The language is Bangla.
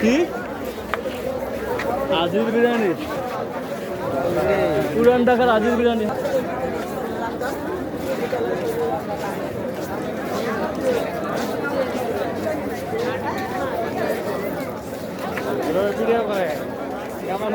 কি? আজির বিরিয়ানি। পুরান ঢাকার আজিজ বিরিয়ানি। কেমন